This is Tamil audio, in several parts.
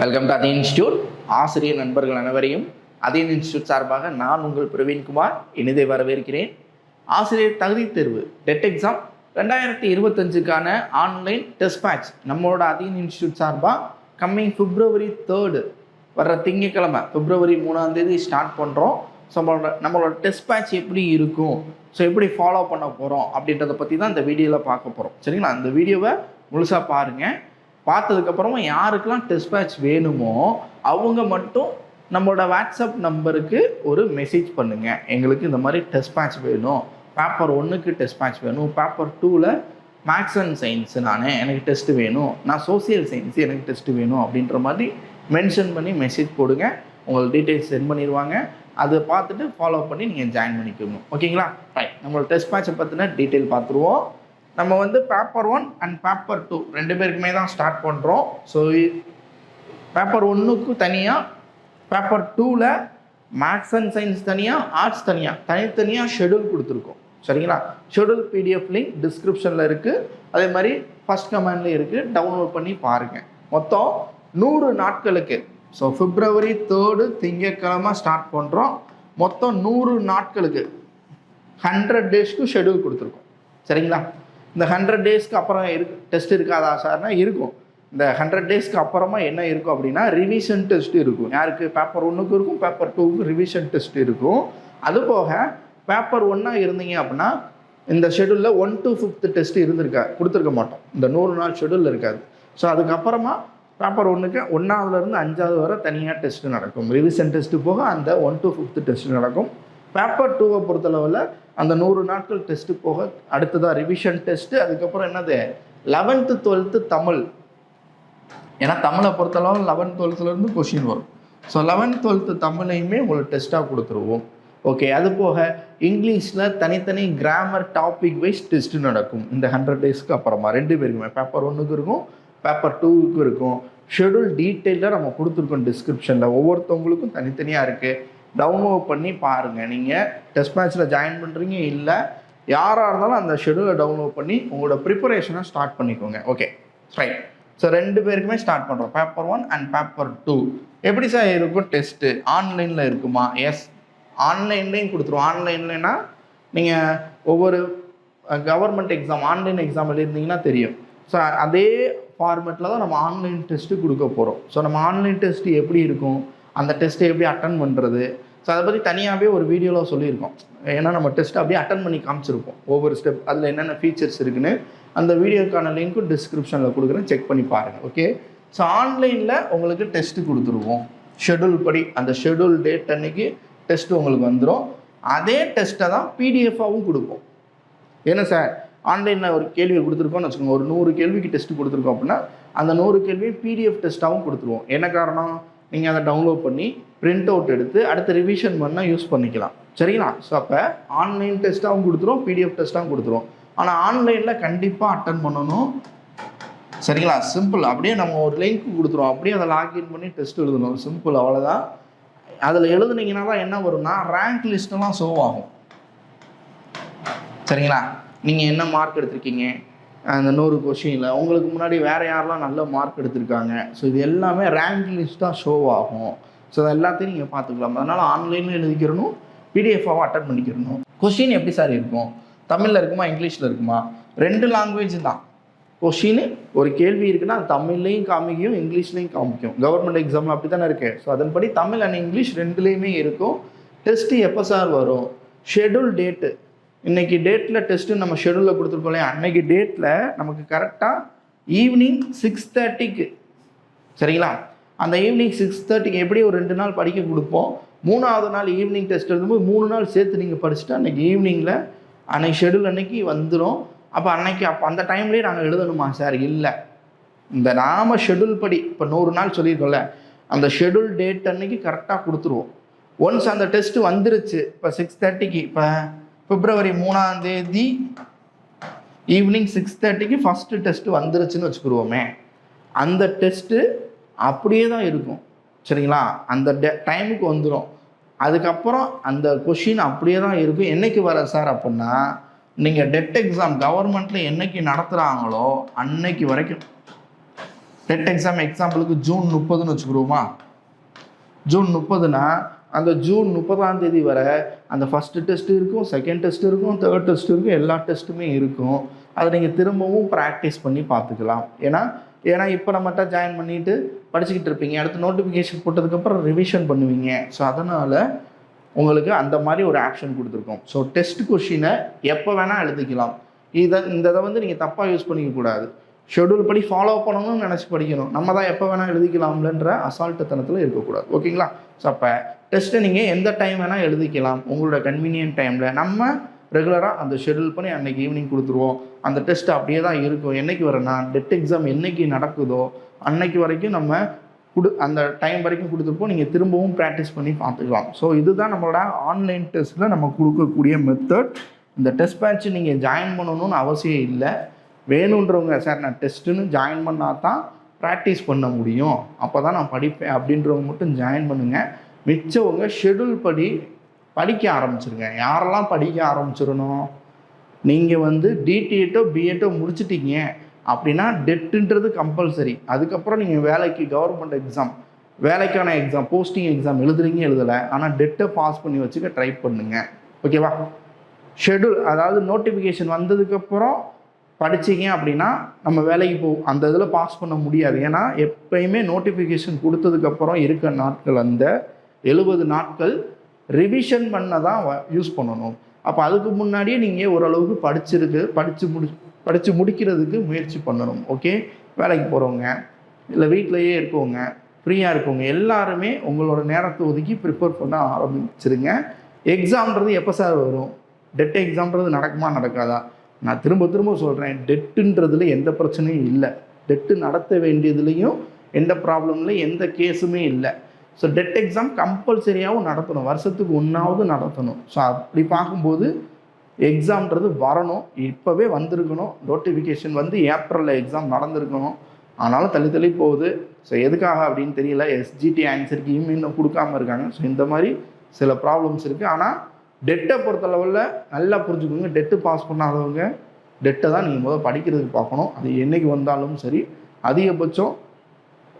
வெல்கம் டு அதே இன்ஸ்டியூட் ஆசிரியர் நண்பர்கள் அனைவரையும் அதே இன்ஸ்டியூட் சார்பாக நான் உங்கள் பிரவீன்குமார் இனிதை வரவேற்கிறேன். ஆசிரியர் தகுதி தேர்வு டெட் எக்ஸாம் ரெண்டாயிரத்தி இருபத்தஞ்சுக்கான ஆன்லைன் டெஸ்ட் பேட்ச் நம்மளோட அதீன் இன்ஸ்டியூட் சார்பாக கம்மிங் பிப்ரவரி தேர்டு வர்ற திங்கக்கிழமை பிப்ரவரி மூணாம் தேதி ஸ்டார்ட் பண்ணுறோம் ஸோ நம்மளோட நம்மளோட டெஸ்ட் பேட்ச் எப்படி இருக்கும்? ஸோ எப்படி ஃபாலோ பண்ண போகிறோம் அப்படின்றத பற்றி தான் இந்த வீடியோவில் பார்க்க போகிறோம் சரிங்களா? அந்த வீடியோவை முழுசாக பாருங்கள் பார்த்ததுக்கப்புறமா யாருக்கெல்லாம் டெஸ்ட் பேட்ச் வேணுமோ அவங்க மட்டும் நம்மளோட வாட்ஸ்அப் நம்பருக்கு ஒரு மெசேஜ் பண்ணுங்கள் எங்களுக்கு இந்த மாதிரி டெஸ்ட் பேட்ச் வேணும். பேப்பர் ஒன்றுக்கு டெஸ்ட் பேட்ச் வேணும். பேப்பர் டூவில் மேக்ஸ் அண்ட் சயின்ஸு நான் எனக்கு டெஸ்ட்டு வேணும். நான் சோசியல் சயின்ஸு எனக்கு டெஸ்ட்டு வேணும் அப்படின்ற மாதிரி மென்ஷன் பண்ணி மெசேஜ் போடுங்க. உங்களுக்கு டீட்டெயில்ஸ் சென்ட் பண்ணிடுவாங்க அதை பார்த்துட்டு ஃபாலோ பண்ணி நீங்கள் ஜாயின் பண்ணிக்கணும். ஓகேங்களா ரைட் நம்மளோட டெஸ்ட் பேட்சை பற்றின டீட்டெயில் பார்த்துருவோம். நம்ம வந்து paper one and paper two ரெண்டு பேருக்குமே தான் ஸ்டார்ட் பண்ணுறோம் ஸோ பேப்பர் ஒன்றுக்கு தனியாக பேப்பர் டூவில் மேக்ஸ் அண்ட் சயின்ஸ் தனியாக ஆர்ட்ஸ் தனியாக தனித்தனியாக ஷெடியூல் கொடுத்துருக்கோம். சரிங்களா? ஷெடியூல் பிடிஎஃப் லிங்க் டிஸ்கிரிப்ஷனில் இருக்குது அதே மாதிரி ஃபஸ்ட் கமெண்ட்லேயும் இருக்குது டவுன்லோட் பண்ணி பாருங்கள் மொத்தம் நூறு நாட்களுக்கு. ஸோ பிப்ரவரி தேர்டு திங்கக்கிழமை ஸ்டார்ட் பண்ணுறோம் மொத்தம் நூறு நாட்களுக்கு. ஹண்ட்ரட் டேஸ்க்கு ஷெடியூல் கொடுத்துருக்கோம். சரிங்களா? இந்த ஹண்ட்ரட் டேஸ்க்கு அப்புறம் இருக்கு டெஸ்ட் இருக்காதா சார்னா இருக்கும். இந்த ஹண்ட்ரட் டேஸ்க்கு அப்புறமா என்ன இருக்கும் அப்படின்னா ரிவிஷன் டெஸ்ட் இருக்கும். யாருக்கு? பேப்பர் ஒன்றுக்கு இருக்கும் பேப்பர் டூக்கு ரிவிஷன் டெஸ்ட் இருக்கும். அது போக பேப்பர் ஒன்றா இருந்தீங்க அப்படின்னா இந்த ஷெடியூலில் ஒன் டு ஃபிஃப்த் டெஸ்ட் இருந்திருக்கா கொடுத்துருக்க மாட்டோம். இந்த நூறு நாள் ஷெடியூல் இருக்காது. ஸோ அதுக்கப்புறமா பேப்பர் ஒன்றுக்கு ஒன்றாவதுலேருந்து அஞ்சாவது வரை தனியாக டெஸ்ட் நடக்கும். ரிவிஷன் டெஸ்ட்டு போக அந்த ஒன் டு ஃபிஃப்த் டெஸ்ட் நடக்கும். பேப்பர் டூவை பொறுத்தளவில் அந்த நூறு நாட்கள் டெஸ்ட்டு போக அடுத்ததாக ரிவிஷன் டெஸ்ட்டு அதுக்கப்புறம் என்னது? Eleventh twelfth Tamil. ஏன்னா தமிழை பொறுத்தளவு லெவன்த் டுவெல்த்துலேருந்து கொஷின் வரும். ஸோ லெவன்த் டுவெல்த்து தமிழையுமே உங்களுக்கு டெஸ்ட்டாக கொடுத்துருவோம். ஓகே அது போக இங்கிலீஷில் தனித்தனி கிராமர் டாபிக் வைஸ் டெஸ்ட் நடக்கும். இந்த ஹண்ட்ரட் டேஸ்க்கு அப்புறமா ரெண்டு பேருக்குமே. பேப்பர் ஒன்றுக்கு இருக்கும் பேப்பர் டூவுக்கு இருக்கும். ஷெடியூல் டீட்டெயிலாக நம்ம கொடுத்துருக்கோம் டிஸ்கிரிப்ஷனில் ஒவ்வொருத்தவங்களுக்கும் தனித்தனியாக இருக்குது டவுன்லோட் பண்ணி பாருங்கள் நீங்கள் டெஸ்ட் மேட்ச்சில் ஜாயின் பண்ணுறீங்க இல்லை யாராக இருந்தாலும் அந்த ஷெடியூலை டவுன்லோட் பண்ணி உங்களோட ப்ரிப்பரேஷனை ஸ்டார்ட் பண்ணிக்கோங்க. ஓகே ரைட் ஸோ ரெண்டு பேருக்குமே ஸ்டார்ட் பண்ணுறோம் paper one and paper two எப்படி சார் இருக்கும் டெஸ்ட்டு ஆன்லைனில் இருக்குமா? எஸ் ஆன்லைன்லேயும் கொடுத்துருவோம். ஆன்லைன்லனா நீங்கள் ஒவ்வொரு கவர்மெண்ட் எக்ஸாம் ஆன்லைன் எக்ஸாம் எழுதிருந்தீங்கன்னா தெரியும். ஸோ அதே ஃபார்மேட்டில் தான் நம்ம ஆன்லைன் டெஸ்ட்டு கொடுக்க போகிறோம் ஸோ நம்ம ஆன்லைன் டெஸ்ட்டு எப்படி இருக்கும்? அந்த டெஸ்ட்டை எப்படி அட்டன் பண்ணுறது ஸோ அதை பற்றி தனியாகவே ஒரு வீடியோவில் சொல்லியிருக்கோம். ஏன்னா நம்ம டெஸ்ட்டை அப்படியே அட்டன் பண்ணி காமிச்சிருப்போம். ஒவ்வொரு ஸ்டெப் அதில் என்னென்ன ஃபீச்சர்ஸ் இருக்குன்னு அந்த வீடியோக்கான லிங்க்கும் டிஸ்கிரிப்ஷனில் கொடுக்குறேன். செக் பண்ணி பாருங்கள் ஓகே ஸோ ஆன்லைனில் உங்களுக்கு டெஸ்ட்டு கொடுத்துருவோம். ஷெடியூல் படி அந்த ஷெடியூல் டேட் அன்னைக்கு டெஸ்ட் உங்களுக்கு வந்துடும் அதே டெஸ்ட்டை தான் பிடிஎஃபாகவும் கொடுப்போம். ஏன்னா சார்? ஆன்லைனில் ஒரு கேள்வி கொடுத்துருக்கோம்னு வச்சுக்கோங்க. ஒரு நூறு கேள்விக்கு டெஸ்ட் கொடுத்துருக்கோம் அப்படின்னா அந்த நூறு கேள்வியும் பிடிஎஃப் டெஸ்ட்டாகவும் கொடுத்துருவோம். என்ன காரணம்? நீங்கள் அதை டவுன்லோட் பண்ணி பிரிண்ட் அவுட் எடுத்து அடுத்து ரிவிஷன் பண்ணால் யூஸ் பண்ணிக்கலாம். சரிங்களா? ஸோ அப்போ ஆன்லைன் டெஸ்ட்டாகவும் கொடுத்துரும் பிடிஎஃப் டெஸ்ட்டாகவும் கொடுத்துரும். ஆனால் ஆன்லைனில் கண்டிப்பாக அட்டன் பண்ணணும். சரிங்களா? சிம்பிள் அப்படியே நம்ம ஒரு லிங்க் கொடுத்துருவோம் அப்படியே அதை லாக்இன் பண்ணி டெஸ்ட் எழுதணும். சிம்பிள் அவ்வளோதான் அதில் எழுதுனீங்கன்னா தான் என்ன வரும்னா ரேங்க் லிஸ்ட்டெல்லாம் ஷோ ஆகும். சரிங்களா? நீங்கள் என்ன மார்க் எடுத்திருக்கீங்க? அந்த நூறு கொஷினில் உங்களுக்கு முன்னாடி வேறு யாரெல்லாம் நல்ல மார்க் எடுத்திருக்காங்க? ஸோ இது எல்லாமே ரேங்க் லிஸ்ட்டாக ஷோ ஆகும். ஸோ அது எல்லாத்தையும் நீங்கள் பார்த்துக்கலாம். அதனால் ஆன்லைனில் எழுதிக்கிறணும் பிடிஎஃபாகவும் அட்டன் பண்ணிக்கிறணும். கொஷின் எப்படி சார் இருக்கும்? தமிழில் இருக்குமா இங்கிலீஷில் இருக்குமா? ரெண்டு லாங்குவேஜ் தான். கொஷின் ஒரு கேள்வி இருக்குன்னா அது தமிழ்லையும் காமிக்கும் இங்கிலீஷ்லையும் காமிக்கும். கவர்மெண்ட் எக்ஸாமில் அப்படி தானே இருக்குது ஸோ அதன்படி தமிழ் அண்ட் இங்கிலீஷ் ரெண்டுலேயுமே இருக்கும். டெஸ்ட்டு எப்போ சார் வரும்? ஷெடியூல் டேட்டு இன்றைக்கி டேட்டில் டெஸ்ட்டு நம்ம ஷெடியூலில் கொடுத்துருக்கோம் இல்லையா அன்னைக்கு டேட்டில் நமக்கு கரெக்டாக ஈவினிங் சிக்ஸ் தேர்ட்டிக்கு சரிங்களா? அந்த ஈவினிங் சிக்ஸ் தேர்ட்டிக்கு எப்படி ஒரு ரெண்டு நாள் படிக்க கொடுப்போம்? மூணாவது நாள் ஈவினிங் டெஸ்ட் எழுதும்போது மூணு நாள் சேர்த்து நீங்கள் படிச்சுட்டு அன்றைக்கி ஈவினிங்கில் அன்னைக்கு ஷெடியூல் அன்னைக்கு வந்துடும் அப்போ அன்னைக்கு அப்போ அந்த டைம்லேயே நாங்கள் எழுதணுமா சார்? இல்லை. இந்த நாம ஷெடியூல் படி இப்போ நூறு நாள் சொல்லியிருக்கோம்ல அந்த ஷெடியூல் டேட் அன்னைக்கு கரெக்டாக கொடுத்துருவோம். ஒன்ஸ் அந்த டெஸ்ட்டு வந்துருச்சு இப்போ சிக்ஸ் தேர்ட்டிக்கு இப்போ பிப்ரவரி மூணாம் தேதி ஈவினிங் சிக்ஸ் தேர்ட்டிக்கு ஃபஸ்ட்டு டெஸ்ட்டு வந்துருச்சுன்னு வச்சுக்கிடுவோமே அந்த டெஸ்ட்டு அப்படியே தான் இருக்கும். சரிங்களா? அந்த டே டைமுக்கு வந்துடும் அதுக்கப்புறம் அந்த கொஷின் அப்படியே தான் இருக்கும். என்னைக்கு வர சார் அப்படின்னா நீங்கள் டெட் எக்ஸாம் கவர்மெண்ட்டில் என்னைக்கு நடத்துகிறாங்களோ அன்னைக்கு வரைக்கும். டெட் எக்ஸாம் எக்ஸாம்பிளுக்கு ஜூன் முப்பதுன்னு வச்சுக்கிறோமா ஜூன் முப்பதுனா அந்த ஜூன் முப்பதாம் தேதி வரை அந்த ஃபஸ்ட்டு டெஸ்ட் இருக்கும் செகண்ட் டெஸ்ட் இருக்கும் தேர்ட் டெஸ்ட் இருக்கும் எல்லா டெஸ்ட்டுமே இருக்கும். அதை நீங்கள் திரும்பவும் ப்ராக்டிஸ் பண்ணி பார்த்துக்கலாம். ஏன்னா ஏன்னா இப்போ நம்மகிட்ட ஜாயின் பண்ணிட்டு படிச்சுக்கிட்டு இருப்பீங்க. அடுத்து நோட்டிஃபிகேஷன் போட்டதுக்கப்புறம் ரிவிஷன் பண்ணுவீங்க. ஸோ அதனால் உங்களுக்கு அந்த மாதிரி ஒரு ஆப்ஷன் கொடுத்துருக்கோம். ஸோ டெஸ்ட் கொஷினை எப்போ வேணால் எழுதிக்கலாம். இதை இந்த இதை வந்து நீங்கள் தப்பாக யூஸ் பண்ணிக்க கூடாது. ஷெடியூல் படி ஃபாலோ பண்ணணும்னு நினச்சி படிக்கணும். நம்ம தான் எப்போ வேணால் எழுதிக்கலாம்லன்ற அசால்ட்டுத்தனத்தில் இருக்கக்கூடாது. ஓகேங்களா ஸோ அப்போ டெஸ்ட்டை நீங்கள் எந்த டைம் வேணால் எழுதிக்கலாம். உங்களோட கன்வீனியன்ட் டைமில் நம்ம ரெகுலராக அந்த ஷெடியூல் பண்ணி அன்றைக்கி ஈவினிங் கொடுத்துருவோம். அந்த டெஸ்ட் அப்படியே தான் இருக்கும். என்னைக்கு வரேன்னா டெட் எக்ஸாம் என்னைக்கு நடக்குதோ அன்னைக்கு வரைக்கும் நம்ம கொடு அந்த டைம் வரைக்கும் கொடுத்துருப்போம். நீங்கள் திரும்பவும் ப்ராக்டிஸ் பண்ணி பார்த்துக்கலாம். ஸோ இதுதான் நம்மளோட ஆன்லைன் டெஸ்ட்டில் நம்ம கொடுக்கக்கூடிய மெத்தட் இந்த டெஸ்ட் பேட்ச் நீங்கள் ஜாயின் பண்ணணும்னு அவசியம் இல்லை. வேணுன்றவங்க சார் நான் டெஸ்ட்டுன்னு ஜாயின் பண்ணால் தான் ப்ராக்டிஸ் பண்ண முடியும். அப்போ தான் நான் படிப்பேன். அப்படின்றவங்க மட்டும் ஜாயின் பண்ணுங்கள் மிச்சவங்க ஷெடியூல் படி படிக்க ஆரம்பிச்சிருங்க. யாரெல்லாம் படிக்க ஆரம்பிச்சிடணும்? நீங்கள் வந்து டிடிஎட்டோ பிஎட்டோ முடிச்சிட்டீங்க அப்படின்னா டெட்டுன்றது கம்பல்சரி அதுக்கப்புறம் நீங்கள் வேலைக்கு கவர்மெண்ட் எக்ஸாம் வேலைக்கான எக்ஸாம் போஸ்டிங் எக்ஸாம் எழுதுறீங்க எழுதலை. ஆனால் டெட்டை பாஸ் பண்ணி வச்சுக்க ட்ரை பண்ணுங்க. ஓகேவா ஷெடியூல் அதாவது நோட்டிஃபிகேஷன் வந்ததுக்கப்புறம் படிச்சீங்க அப்படின்னா நம்ம வேலைக்கு போ அந்த இதில் பாஸ் பண்ண முடியாது. ஏன்னா எப்பயுமே நோட்டிஃபிகேஷன் கொடுத்ததுக்கப்புறம் இருக்க நாட்கள் அந்த எழுபது நாட்கள் ரிவிஷன் பண்ண தான் யூஸ் பண்ணணும். அப்போ அதுக்கு முன்னாடியே நீங்கள் ஓரளவுக்கு படிச்சிருக்கு படித்து முடி படித்து முடிக்கிறதுக்கு முயற்சி பண்ணணும் ஓகே வேலைக்கு போகிறவங்க இல்லை வீட்டிலையே இருக்கவங்க ஃப்ரீயாக இருக்கவங்க எல்லாருமே உங்களோட நேரத்தை ஒதுக்கி ப்ரிப்பேர் பண்ண ஆரம்பிச்சிருங்க. எக்ஸாம்ன்றது எப்போ சார் வரும்? டெட் எக்ஸாம்ன்றது நடக்குமா நடக்காதா? நான் திரும்ப திரும்ப சொல்கிறேன் டெட்டுன்றதுல எந்த பிரச்சனையும் இல்லை. டெட்டு நடத்த வேண்டியதுலேயும் எந்த ப்ராப்ளம்லையும் எந்த கேஸுமே இல்லை. ஸோ டெட் எக்ஸாம் கம்பல்சரியாகவும் நடத்தணும். வருஷத்துக்கு ஒன்றாவது நடத்தணும். ஸோ அப்படி பார்க்கும்போது எக்ஸாம்ன்றது வரணும். இப்போவே வந்திருக்கணும். நோட்டிஃபிகேஷன் வந்து ஏப்ரலில் எக்ஸாம் நடந்திருக்கணும். ஆனாலும் தள்ளி தள்ளி போகுது. ஸோ எதுக்காக அப்படின்னு தெரியல. எஸ்ஜிடி ஆன்சருக்கு இன்னும் கொடுக்காம இருக்காங்க. ஸோ இந்த மாதிரி சில ப்ராப்ளம்ஸ் இருக்குது ஆனால் டெட்டை பொறுத்தளவில் நல்லா புரிஞ்சுக்கோங்க. டெட்டு பாஸ் பண்ணாதவங்க டெட்டை தான் நீங்கள் முதல் படிக்கிறதுக்கு பார்க்கணும். அது என்றைக்கு வந்தாலும் சரி அதிகபட்சம்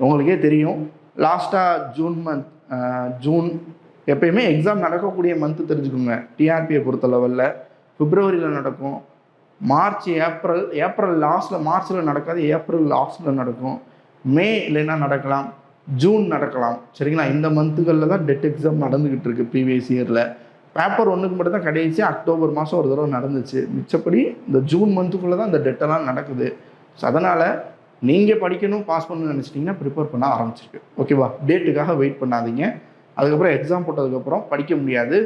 உங்களுக்கே தெரியும். லாஸ்ட்டாக ஜூன் மந்த் ஜூன் எப்பயுமே எக்ஸாம் நடக்கக்கூடிய மந்த்து தெரிஞ்சுக்கோங்க. டிஆர்பியை பொறுத்த லெவலில் பிப்ரவரியில் நடக்கும். மார்ச் ஏப்ரல் ஏப்ரல் லாஸ்ட்டில் மார்ச்சில் நடக்காது ஏப்ரல் லாஸ்ட்டில் நடக்கும். மே இல்லைன்னா நடக்கலாம்? ஜூன் நடக்கலாம். சரிங்களா? இந்த மந்த்துகளில் தான் டெட் எக்ஸாம் நடந்துக்கிட்டு இருக்கு ப்ரீவியஸ் இயரில் பேப்பர் ஒன்றுக்கு மட்டும் தான் கடைசி அக்டோபர் மாதம் ஒரு தடவை நடந்துச்சு. மிச்சப்படி இந்த ஜூன் மந்த்துக்குள்ளே தான் இந்த டெட்டெல்லாம் நடக்குது. ஸோ அதனால் நீங்கள் படிக்கணும் பாஸ் பண்ணணும்னு நினச்சிட்டிங்கன்னா ப்ரிப்பேர் பண்ண ஆரம்பிச்சிருக்கு. ஓகேவா டேட்டுக்காக வெயிட் பண்ணாதீங்க. அதுக்கப்புறம் எக்ஸாம் போட்டதுக்கப்புறம் படிக்க முடியாது.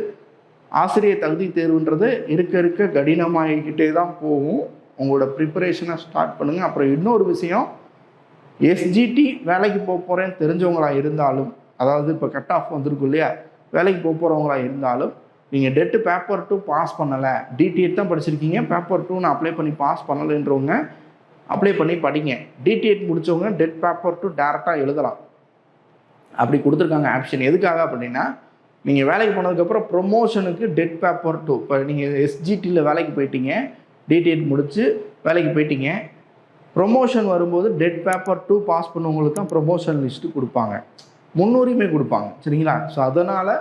ஆசிரியர் தகுதி தேர்வுன்றது இருக்க இருக்க கடினமாகிக்கிட்டே தான் போகும். உங்களோட ப்ரிப்பரேஷனை ஸ்டார்ட் பண்ணுங்கள் அப்புறம் இன்னொரு விஷயம் எஸ்ஜிடி வேலைக்கு போக போகிறேன்னு தெரிஞ்சவங்களா இருந்தாலும் அதாவது இப்போ கட் ஆஃப் வந்திருக்கும் இல்லையா? வேலைக்கு போக போகிறவங்களா இருந்தாலும் நீங்கள் டெட்டு பேப்பர் டூ பாஸ் பண்ணலை. டிடிஎட் தான் படிச்சிருக்கீங்க. பேப்பர் டூ நான் அப்ளை பண்ணி பாஸ் பண்ணலைன்றவங்க அப்ளை பண்ணி படிங்க. டிடிஎட் முடித்தவங்க டெட் பேப்பர் டூ டேரெக்டாக எழுதலாம். அப்படி கொடுத்துருக்காங்க ஆப்ஷன் எதுக்காக அப்படின்னா நீங்கள் வேலைக்கு போனதுக்கப்புறம் ப்ரொமோஷனுக்கு டெட் பேப்பர் டூ இப்போ நீங்கள் எஸ்ஜிடியில் வேலைக்கு போயிட்டீங்க. டிடிஎட் முடித்து வேலைக்கு போயிட்டீங்க. ப்ரொமோஷன் வரும்போது டெட் பேப்பர் டூ பாஸ் பண்ணவங்களுக்கு தான் ப்ரொமோஷன் லிஸ்ட்டு கொடுப்பாங்க. முன்னுரிமை கொடுப்பாங்க. சரிங்களா? ஸோ அதனால்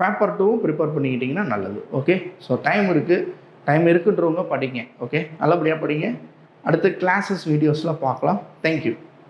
பேப்பர் டூவும் ப்ரிப்பேர் பண்ணிக்கிட்டிங்கன்னா நல்லது. ஓகே ஸோ டைம் இருக்குது டைம் இருக்குன்றவங்க படிங்க. ஓகே நல்லபடியாக படிங்க. அடுத்து கிளாஸஸ் வீடியோஸில் பார்க்கலாம். தேங்க்யூ